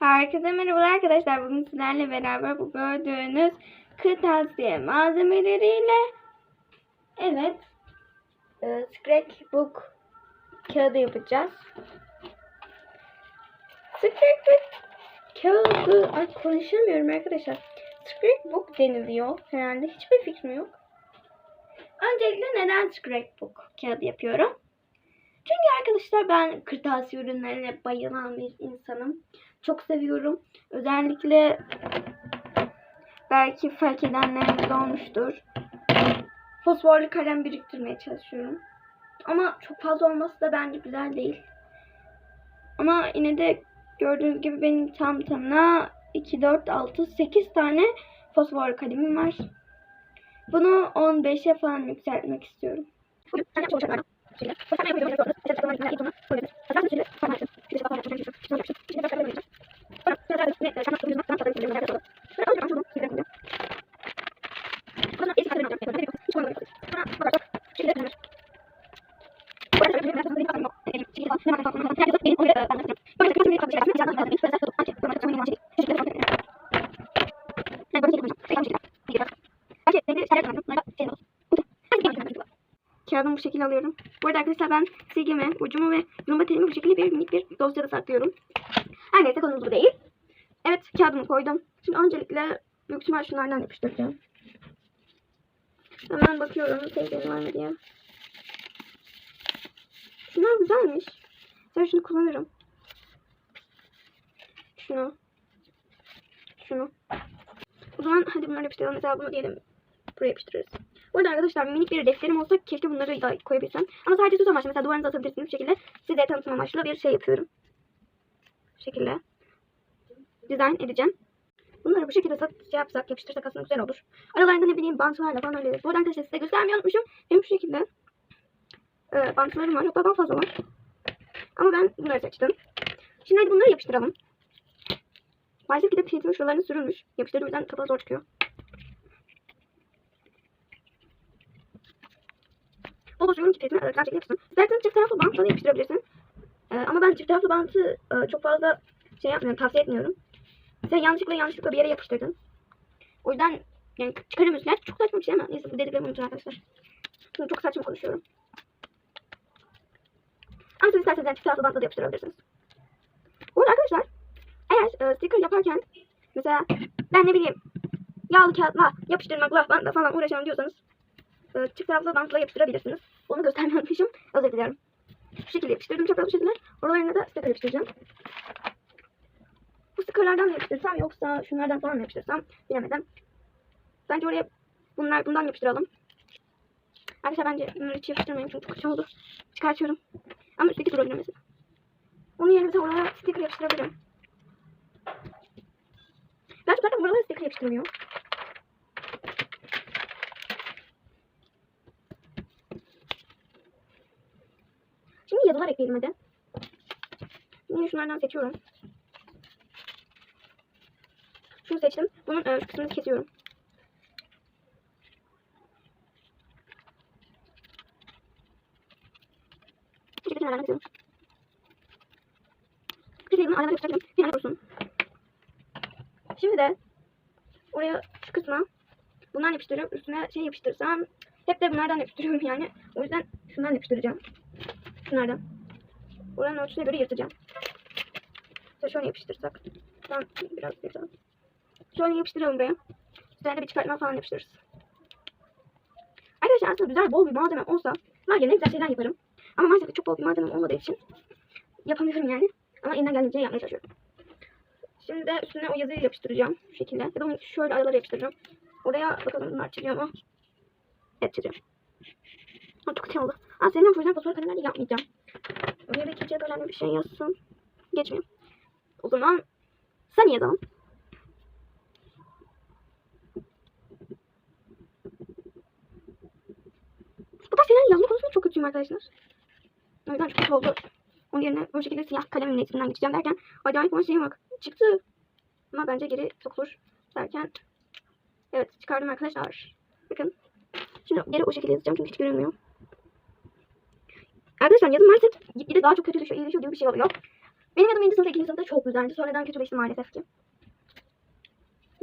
Herkese merhaba arkadaşlar. Bugün sizlerle beraber bu gördüğünüz kırtasiye malzemeleriyle evet e, scrapbook kağıdı yapacağız. Scrapbook kağıdı ay konuşamıyorum arkadaşlar. Scrapbook deniliyor herhalde. Hiçbir fikrim yok. Öncelikle neden scrapbook kağıdı yapıyorum? Çünkü arkadaşlar ben kırtasiye ürünlerine bayılan bir insanım. Çok seviyorum. Özellikle belki fark edenleriniz olmuştur. Fosforlu kalem biriktirmeye çalışıyorum. Ama çok fazla olması da bence güzel değil. Ama yine de gördüğünüz gibi benim tam tamına 2, 4, 6, 8 tane fosfor kalemim var. Bunu 15'e falan yükseltmek istiyorum. Kağıdımı bu şekilde alıyorum. Bu arada arkadaşlar ben silgimi, ucumu ve yumurta telimi bu şekilde bir minik bir dosyada saklıyorum. Her neyse konumuz bu değil. Evet kağıdımı koydum. Şimdi öncelikle büyük ihtimal şunlardan yapıştıracağım. Hemen bakıyorum sevdiğim var mı diye. Şunlar güzelmiş. Sonra şunu kullanırım. Şunu. Şunu. O zaman hadi bunları yapıştıralım. Mesela bunu diyelim buraya yapıştırırız. Bu arada arkadaşlar minik bir defterim olsa keşke bunları da koyabilsem. Ama sadece süs amaçlı. Mesela duvarınıza asabilirsiniz bu şekilde. Size tanıtım amaçlı bir şey yapıyorum. Bu şekilde. Dizayn edeceğim. Bunları bu şekilde sat, şey yapsak, yapıştırsak aslında güzel olur. Aralarında ne bileyim bantlarla falan öyle. Bu arada arkadaşlar size göstermeyi unutmuşum. Benim şu şekilde e, bantlarım var. Hatta daha fazla var. Ama ben bunları seçtim. Şimdi hadi bunları yapıştıralım. Maalesef ki de piletimin şuralarına sürülmüş. Yapıştırdığım yüzden kapağı zor çıkıyor. Ki piletimin aralıklar şekli yapışsın. İsterseniz çift taraflı bantla da yapıştırabilirsiniz. E, ama ben çift taraflı bantı e, çok fazla şey yapmıyorum, tavsiye etmiyorum. Mesela yanlışlıkla yanlışlıkla bir yere yapıştırdın. O yüzden yani çıkaramıyorsun. Gerçi çok saçma bir şey ama neyse bu dediklerimi unutun arkadaşlar. Şimdi çok saçma konuşuyorum. Ama siz isterseniz yani çift taraflı bantla da yapıştırabilirsiniz. Bu arada arkadaşlar eğer e, sticker yaparken mesela ben ne bileyim yağlı kağıtla yapıştırmakla bantla falan uğraşamam diyorsanız e, çift taraflı bantla yapıştırabilirsiniz. Onu göstermeyi unutmuşum. Özür dilerim. Şu şekilde yapıştırdım bir şekilde. Oralarına da sticker yapıştıracağım. Bu stickerlardan mı yapıştırsam yoksa şunlardan falan mı yapıştırsam bilemedim. Bence oraya bunlar bundan yapıştıralım. Arkadaşlar bence bunları hiç yapıştırmayayım çünkü çok kötü oldu. Çıkartıyorum. Ama üstteki durabilir mesela. Onun yerine mesela oraya sticker yapıştırabilirim. Ben zaten buralara sticker yapıştıramıyorum. Şimdi yazılar ekleyelim hadi. Yine şunlardan seçiyorum. Şunu seçtim. Bunun e, kısmını kesiyorum. Bu şekilde kenarlarına kesiyorum. Şekilde aralarına yapıştırdım. Bir tane dursun. Şimdi de oraya şu kısma bundan yapıştırıyorum. Üstüne şey yapıştırsam hep de bunlardan yapıştırıyorum yani. O yüzden şundan yapıştıracağım. Şunlardan. Oranın ölçüsüne göre yırtacağım. İşte şöyle yapıştırsak. Ben biraz yapalım. Şöyle yapıştıralım buraya. De bir çıkartma falan yapıştırırız. Arkadaşlar aslında güzel bol bir malzemem olsa var ya ne güzel şeyler yaparım. Ama maalesef çok bol bir malzemem olmadığı için yapamıyorum yani. Ama elinden geldiğince yapmaya çalışıyorum. Şimdi de üstüne o yazıyı yapıştıracağım. Şu şekilde. Ya da onu şöyle aralara yapıştıracağım. Oraya bakalım bunlar çiziyor mu? Evet çiziyor. Çok kötü oldu. Senin o yüzden fosfor kalemlerle yapmayacağım. Oraya bir ikinci kalemle bir şey yazsın. Geçmiyor. O zaman sen yazalım. Bu tarz şeyler yazma konusunda çok kötüyüm arkadaşlar. O yüzden çok kötü oldu. Onun yerine bu şekilde siyah kalemin etkisinden geçeceğim derken acayip bir şeyim bak. Çıktı. Ama bence geri sokulur derken evet çıkardım arkadaşlar. Bakın. Şimdi geri o şekilde yazacağım çünkü hiç görünmüyor. Arkadaşlar yazım maalesef gitgide daha çok kötüleşiyor, iyileşiyor gibi bir şey oluyor. Benim adım 1. sınıfta 2. sınıfta çok güzeldi. Sonradan kötüleşti maalesef ki.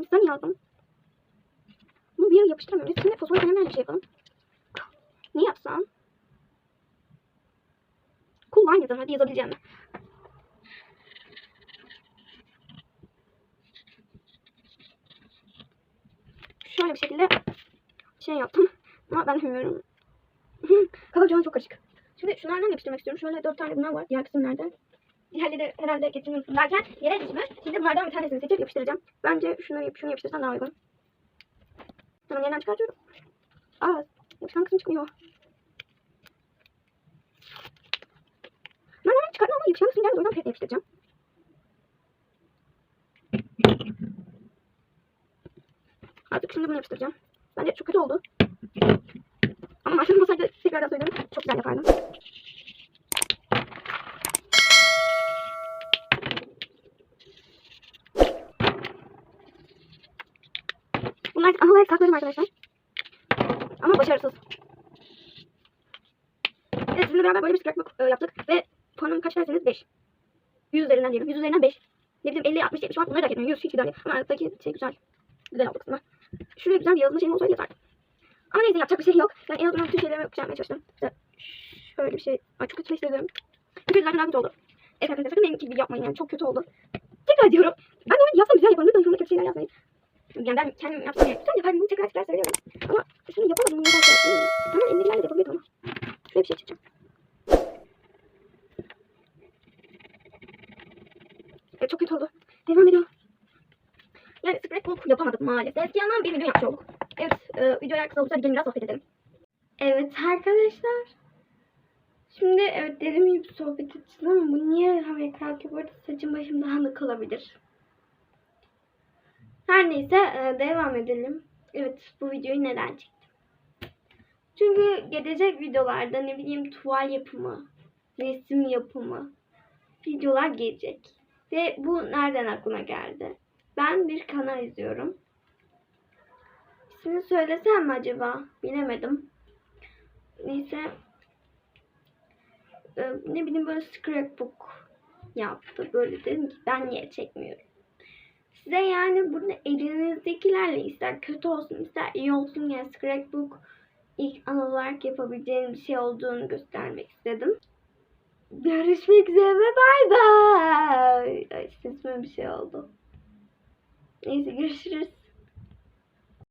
Sen yazdım. Bunu bir yere yapıştıramıyorum. Üstüne fosfor kalemlerle bir şey yapalım. Ne yapsam? Kullan yazalım. Hadi yazabileceğim mi? Şöyle bir şekilde şey yaptım. Ama ben bilmiyorum. Kafa çok karışık. Şimdi şunlardan yapıştırmak istiyorum. Şöyle dört tane bunlar var. Diğer kısımlardan. Diğerleri herhalde getirmiyorsun derken yere düşmüş. Şimdi bunlardan bir tanesini seçip yapıştıracağım. Bence yap şunu yapıştırsam daha uygun. Tamam yerden çıkartıyorum. Aa yapışkan kısmı çıkmıyor. Ben hemen çıkartmam ama yapışkan kısmı geldi. O yüzden petle yapıştıracağım. Artık şimdi bunu yapıştıracağım. Bence çok kötü oldu. Ama maaşım olsaydı tekrardan söylüyorum. Çok güzel yapardım. Bunlar anılar saklarım arkadaşlar. Ama başarısız. Evet sizinle beraber böyle bir scrapbook e, yaptık. Ve puanım kaç derseniz 5. 100 üzerinden diyelim. 100 üzerinden 5. Ne bileyim 50, 60, 70 falan bunları da hak etmiyor. 100 hiç güzel değil. Ama alttaki şey güzel. Güzel oldu kısmı. Şuraya güzel bir yazılma şeyim olsaydı yeterdi. Ama neyse yapacak bir şey yok. Ben en azından bütün şeylerimi yapacağım çalıştım. İşte şöyle bir şey. Ay çok kötüleştirdim. Bütün zaten daha kötü oldu. Evet arkadaşlar sakın benimki gibi yapmayın yani çok kötü oldu. Tekrar diyorum. Ben de onu yapsam güzel yaparım. Lütfen şurada kötü şeyler yazmayın. Yani ben kendim yapsam yani güzel yaparım. Bunu tekrar tekrar söylüyorum. Ama şimdi yapamadım. Bunu yaparken. Hemen elimdekilerle de yapabilirim. Şöyle bir şey çıkacak. Evet çok kötü oldu. Devam ediyorum. Yani scrapbook yapamadık maalesef. Yandan bir video yapmış olduk. E, videoya kısa olursa bir biraz sohbet edelim. Evet arkadaşlar. Şimdi evet dediğim gibi sohbet edeceğiz ama bu niye havaya kalkıyor? Bu arada saçım başım dağınık olabilir. Her neyse e, devam edelim. Evet bu videoyu neden çektim? Çünkü gelecek videolarda ne bileyim tuval yapımı, resim yapımı videolar gelecek. Ve bu nereden aklıma geldi? Ben bir kanal izliyorum. İsmini söylesem mi acaba? Bilemedim. Neyse. Ee, ne bileyim böyle scrapbook yaptı. Böyle dedim ki ben niye çekmiyorum. Size yani burada elinizdekilerle ister kötü olsun ister iyi olsun yani scrapbook ilk an olarak yapabileceğiniz bir şey olduğunu göstermek istedim. Görüşmek üzere bay bay. Ay sesime bir şey oldu. Neyse görüşürüz.